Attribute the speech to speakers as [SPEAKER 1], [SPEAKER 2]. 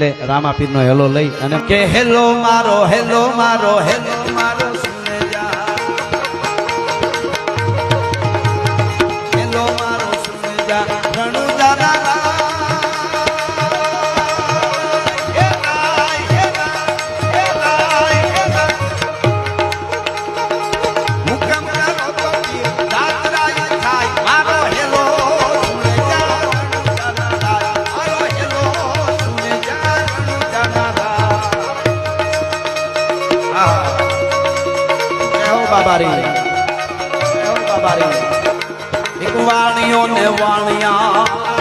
[SPEAKER 1] એટલે રામાપીર નો હેલો લઈ અને કે, હેલો મારો હેલો મારો હેલો મારો હેલો મારો સુને બાબારી। જય હો બાબારી। એક વાણિયો ને વાણિયો